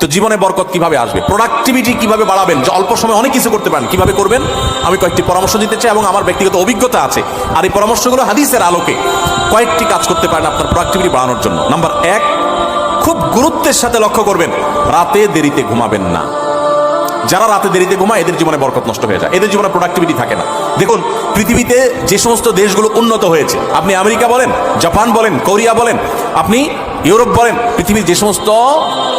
তো জীবনে বরকত কীভাবে আসবে? প্রোডাক্টিভিটি কীভাবে বাড়াবেন? যে অল্প সময় অনেক কিছু করতে পারেন, কীভাবে করবেন? আমি কয়েকটি পরামর্শ দিতে চাই এবং আমার ব্যক্তিগত অভিজ্ঞতা আছে। আর এই পরামর্শগুলো হাদিসের আলোকে কয়েকটি কাজ করতে পারেন আপনার প্রোডাক্টিভিটি বাড়ানোর জন্য। নাম্বার এক, খুব গুরুত্বের সাথে লক্ষ্য করবেন, রাতে দেরিতে ঘুমাবেন না। যারা রাতে দেরিতে ঘুমায়, এদের জীবনে বরকত নষ্ট হয়ে যায়। এদের জীবনে প্রোডাক্টিভিটি থাকে না। দেখুন, পৃথিবীতে যে সমস্ত দেশগুলো উন্নত হয়েছে, আপনি আমেরিকা বলেন, জাপান বলেন, কোরিয়া বলেন, আপনি ইউরোপ বলেন, পৃথিবীর যে সমস্ত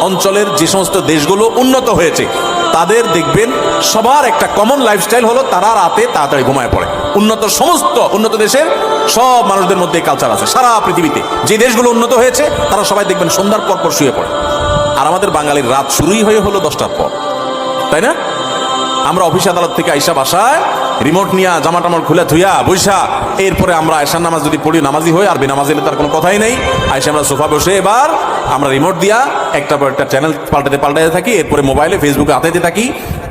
অঞ্চলের যে সমস্ত দেশগুলো উন্নত হয়েছে, তাদের দেখবেন সবার একটা কমন লাইফস্টাইল হলো তারা রাতে তাড়াতাড়ি ঘুমায় পড়ে। উন্নত সমস্ত, উন্নত দেশের সব মানুষদের মধ্যে কালচার আছে, সারা পৃথিবীতে। যে দেশগুলো উন্নত হয়েছে, তারা সবাই দেখবেন সন্ধ্যার পর পর শুয়ে পড়ে। আর আমাদের বাঙালির রাত শুরুই হয়ে হলো দশটার পর। তাই না? আমরা অফিস আদালত থেকে আইসা বাসায় রিমোট নিয়া জামা টামার খুলে ধুইয়া বৈশা এরপরে আমরা আয়সার নামাজ যদি পড়ি, নামাজি হই, আর বেনামাজি হলে তার কোনো কথাই নেই। আয়সা আমরা সোফা বসে এবার আমরা রিমোট দিয়া একটা একটা চ্যানেল পাল্টাতে পাল্টাতে থাকি, এরপরে মোবাইলে, ফেসবুকে হাতে থাকি।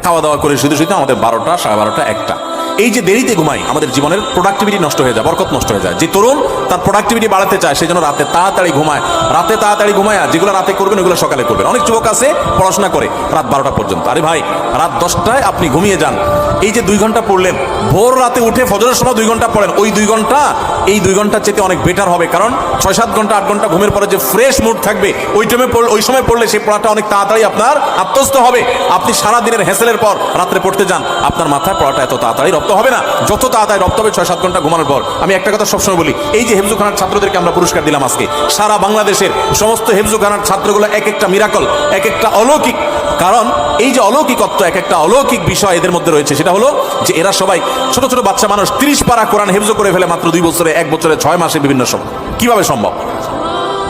খাওয়া দাওয়া করে শুধু শুধু আমাদের বারোটা, সাড়ে বারোটা, একটা। এই যে দেরিতে ঘুমাই, আমাদের জীবনের প্রোডাক্টিভিটি নষ্ট হয়ে যায়, বরকত নষ্ট হয়ে যায়। যে তরুণ তার প্রোডাক্টিভিটি বাড়াতে চায় সেই জন্য রাতে তাড়াতাড়ি ঘুমায়। রাতে তাড়াতাড়ি ঘুমায় আর যেগুলো রাতে করবেন, ওগুলো সকালে করবেন। অনেক যুবক আছে, পড়াশোনা করে রাত বারোটা পর্যন্ত। আরে ভাই, রাত দশটায় আপনি ঘুমিয়ে যান। এই যে দুই ঘণ্টা পড়লেন, ভোর রাতে উঠে ফজরের সময় দুই ঘণ্টা পড়েন। ওই দুই ঘণ্টা, এই দুই ঘণ্টা চেতে অনেক বেটার হবে। কারণ ছয় সাত ঘণ্টা, আট ঘণ্টা ঘুমের পরে যে ফ্রেশ মুড থাকবে, ওই টাইমে ওই সময় পড়লে সেই পড়াটা অনেক তাড়াতাড়ি আপনার আত্মস্থ হবে। আপনি সারা দিনের হ্যাসেলের পর রাত্রে পড়তে যান, আপনার মাথায় পড়াটা এত তাড়াতাড়ি রপ্ত হবে না। যত তাড়াতাড়ি রপ্ত হবে, ছয় সাত ঘণ্টা ঘুমানোর পর। আমি একটা কথা সবসময় বলি, এই যে হেফজুখানার ছাত্রদেরকে আমরা পুরস্কার দিলাম আজকে, সারা বাংলাদেশের সমস্ত হেফজুখানার ছাত্রগুলো এক একটা মিরাকল এক একটা অলৌকিক। কারণ এই যে অলৌকিকত্ব, এক একটা অলৌকিক বিষয় এদের মধ্যে রয়েছে, সেটা হলো যে এরা সবাই ছোট ছোট বাচ্চা মানুষ, তিরিশ পারা কোরআন হেফজো করে ফেলে মাত্র দুই বছরে, এক বছরে, ছয় মাসে বিভিন্ন সময়। কীভাবে সম্ভব?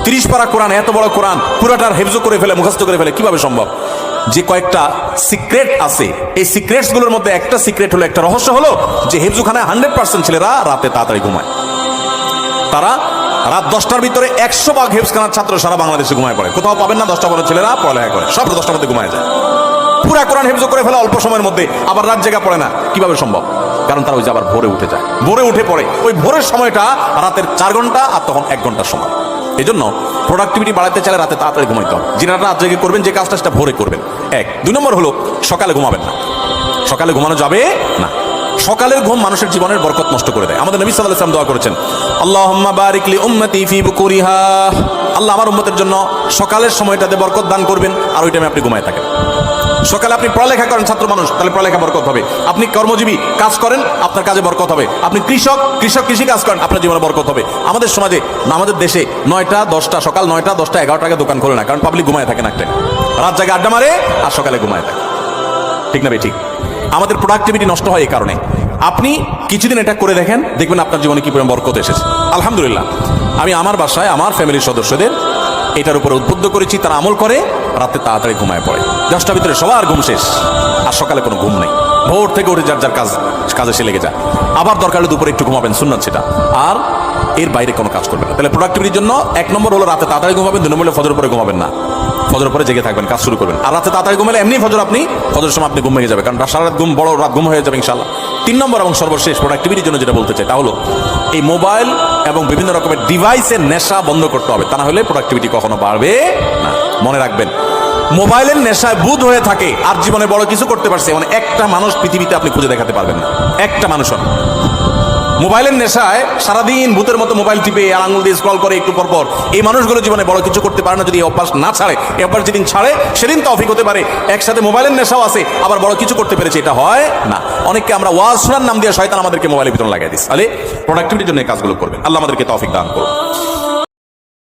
তিরিশ পারা কোরআন, এত বড় কোরআন, পুরাটার হেফজো করে ফেলে, মুখস্থ করে ফেলে, কীভাবে সম্ভব? যে কয়েকটা সিক্রেট আছে। এই সিক্রেটসগুলোর মধ্যে একটা সিক্রেট হলো, একটা রহস্য হলো যে হেফজুখানায় হান্ড্রেড পার্সেন্ট ছেলেরা রাতে তাড়াতাড়ি ঘুমায়। তারা রাত দশটার ভিতরে একশো ভাগ হেফজখানার ছাত্র সারা বাংলাদেশে ঘুমায় পড়ে। কোথাও পাবেন না, দশটা বড় ছেলেরা পড়ালেখা করে। সব দশটার মধ্যে ঘুমায় যায়। পুরা কোরআন হেফজ করে ফেলে অল্প সময়ের মধ্যে, আবার রাত জায়গা পড়ে না। কীভাবে সম্ভব? কারণ তারা ওই যে আবার ভোরে উঠে যায়। ভোরে উঠে পড়ে। ওই ভোরের সময়টা রাতের চার ঘণ্টা আর তখন এক ঘণ্টার সময়। এই জন্য প্রোডাক্টিভিটি বাড়াতে চাইলে রাতে তাড়াতাড়ি ঘুমাইতে হবে। যেটা রাত জেগে করবেন, যে কাজটা সেটা ভোরে করবেন। এক। দুই নম্বর হলো, সকালে ঘুমাবেন না। সকালে ঘুমানো যাবে না। সকালের ঘুম মানুষের জীবনের বরকত নষ্ট করে দেয়। আমাদের নবী সাল্লাল্লাহু আলাইহি ওয়াসাল্লাম দোয়া করেছেন, আল্লাহুম্মা বারিক লি উম্মতি ফি বুকুরিহা। আল্লাহ আমার উম্মতের জন্য সকালের সময়টাতে বরকত দান করবেন, আর ওই টাইমে আপনি ঘুমায় থাকেন। সকালে আপনি পড়ালেখা করেন, ছাত্র মানুষ, তাহলে পড়ালেখা বরকত হবে। আপনি কর্মজীবী কাজ করেন, আপনার কাজে বরকত হবে। আপনি কৃষক কৃষক কৃষি কাজ করেন, আপনার জীবনে বরকত হবে। আমাদের সমাজে, আমাদের দেশে নয়টা, দশটা, সকাল নয়টা, দশটা, এগারোটা আগে দোকান খোলে না, কারণ পাবলিক ঘুমায় থাকে না একটা। রাত জায়গায় আড্ডা মারে, আর সকালে ঘুমায় থাকে। ঠিক না ঠিক? আমাদের প্রোডাক্টিভিটি নষ্ট হয় এই কারণে। আপনি কিছুদিন এটা করে দেখেন, দেখবেন আপনার জীবনে কি পরিমাণ বরকত এসেছে। আলহামদুলিল্লাহ। আমি আমার বাসায়, আমার ফ্যামিলির সদস্যদের এটার উপরে উদ্বুদ্ধ করেছি, তারা আমল করে, রাতে তাড়াতাড়ি ঘুমায় পড়ে। দশটার ভিতরে সবার ঘুম শেষ, আর সকালে কোনো ঘুম নেই। ভোর থেকে উঠে যার যার কাজ, কাজে সে লেগে যায়। আবার দরকার হলে দুপুরে একটু ঘুমাবেন, সুন্নাত সেটা। আর এর বাইরে কোনো কাজ করবেন না। তাহলে প্রোডাক্টিভিটির জন্য এক নম্বর হলো রাতে তাড়াতাড়ি ঘুমাবেন, দুই নম্বর ফজর পরে ঘুমাবেন না। ফজর পরে জেগে থাকবেন, কাজ শুরু করবেন। আর রাতে তাড়াতাড়ি ঘুমালে এমনি ফজর আপনি ফজর সময় আপনি ঘুম ভেঙে যাবে। কারণ সারা রাত ঘুম, বড় রাত ঘুম হয়ে যাবে ইনশাল্লাহ তিন নম্বর এবং সর্বশেষ প্রোডাক্টিভিটির জন্য যেটা বলতে চাই, তা হলো এই মোবাইল এবং বিভিন্ন রকমের ডিভাইসের নেশা বন্ধ করতে হবে। তা না হলে প্রোডাক্টিভিটি কখনো বাড়বে না। মনে রাখবেন মোবাইলের নেশায় বুধ হয়ে থাকে, আর জীবনে বড় কিছু করতে পারছে মানে একটা মানুষ পৃথিবীতে আপনি খুঁজে দেখাতে পারবেন না। একটা মানুষ। মোবাইলের নেশায় সারাদিন ভূতের মতো মোবাইল টিপে আর আঙুল দিয়ে স্ক্রল করে একটু পর পর। এই মানুষগুলো জীবনে বড় কিছু করতে পারে না যদি অভ্যাস না ছাড়ে। এই অভ্যাস যেদিন ছাড়ে, সেদিন তো অফিক হতে পারে। একসাথে মোবাইলের নেশাও আছে, আবার বড় কিছু করতে পেরেছে, এটা হয় না। অনেককে আমরা ওয়াজ শোনার নাম দিয়ে শয়তান আমাদেরকে মোবাইলের ভিতরে লাগাই দিস তাহলে প্রোডাক্টিভিটির জন্য এই কাজগুলো করবেন। আল্লাহ আমাদেরকে তফিক দান করুন।